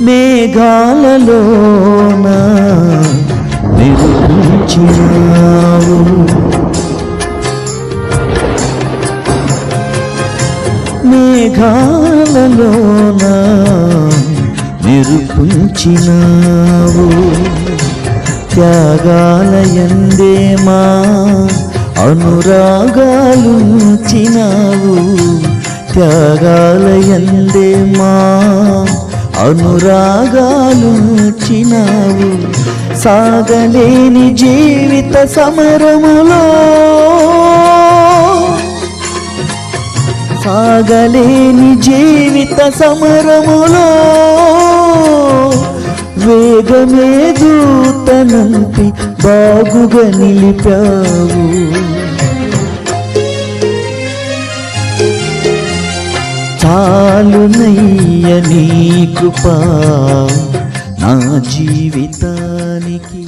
మేఘాలలోన నిరుపించినావు మేఘాలలోన నిరుపించినావు. త్యాగాలయందే మా అనురాగాలుంచినావు. త్యాగాలయందే మా అనురాగాలుంచినావు సాగలేని జీవిత సమరములో. సాగలేని జీవిత సమరములో. వేగమే దూతనంపి బాగుగా నిలిపావు. చాలునయ్య నీ కృపా నా జీవితానికి.